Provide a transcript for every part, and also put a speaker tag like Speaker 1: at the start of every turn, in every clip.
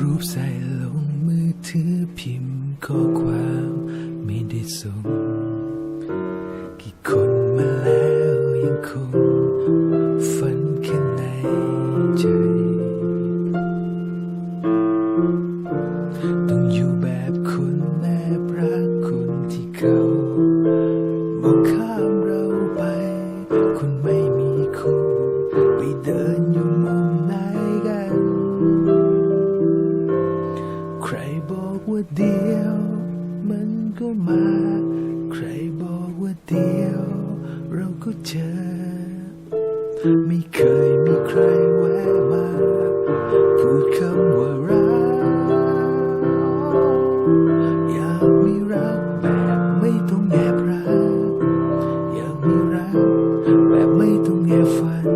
Speaker 1: รูปใส่ลงมือถือพิมพ์ข้อความไม่ได้ส่ง กี่คนมาแล้วยังคง เจอ ไม่เคยมีใครแวะมา พูดคำว่ารัก อยากมีรักแบบไม่ต้องแอบรัก อยากมีรักแบบไม่ต้องแอบฝัน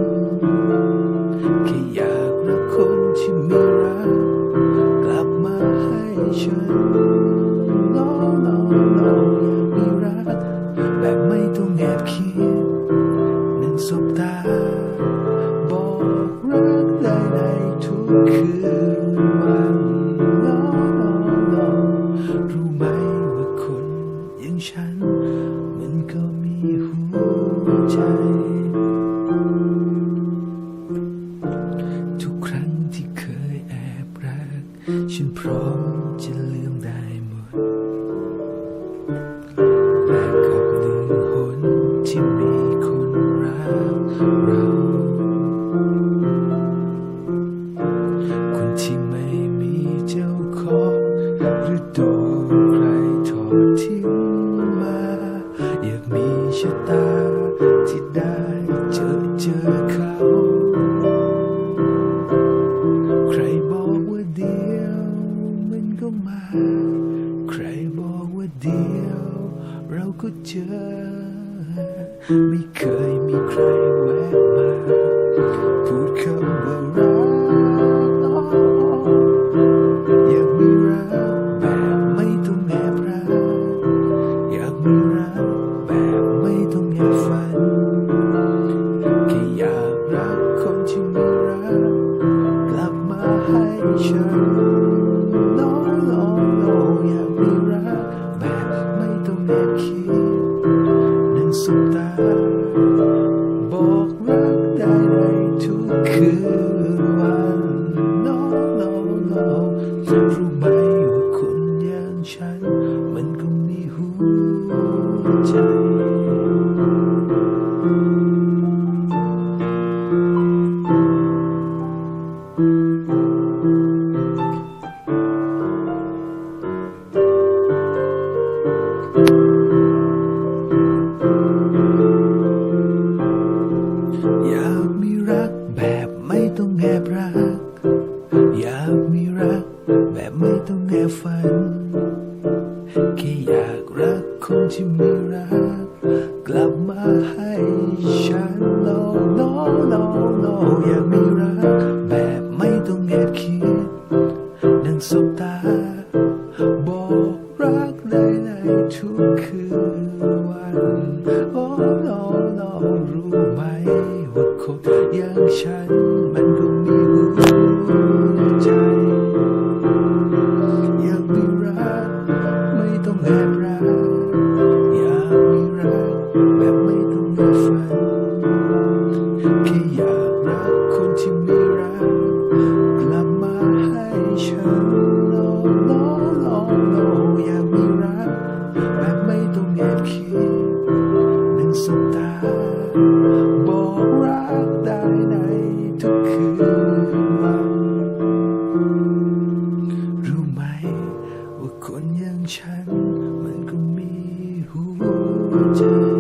Speaker 1: แค่อยากรักคนที่มีรัก กลับมาให้ฉัน no no no อยากมีรักแบบไม่ต้องแอบคิด สบตา บอกรักได้ในทุกคืนวันรู้ เราก็เจอ ไม่เคยมีใครแวะมาพูดคำว่ารัก ต้องแอบรัก อยากมีรัก แบบไม่ต้องแอบฝันแค่อยากรักคนที่มีรัก กลับมาให้ฉันโลโลโลโลอยากมี ฉันมันคงมีหัวใจ อยากมีรักไม่ต้องแอบรัก อยากมีรักแบบไม่ต้องแอบฝันแค่อยากรักคนที่มีรักกลับมาให้ฉัน Georgia.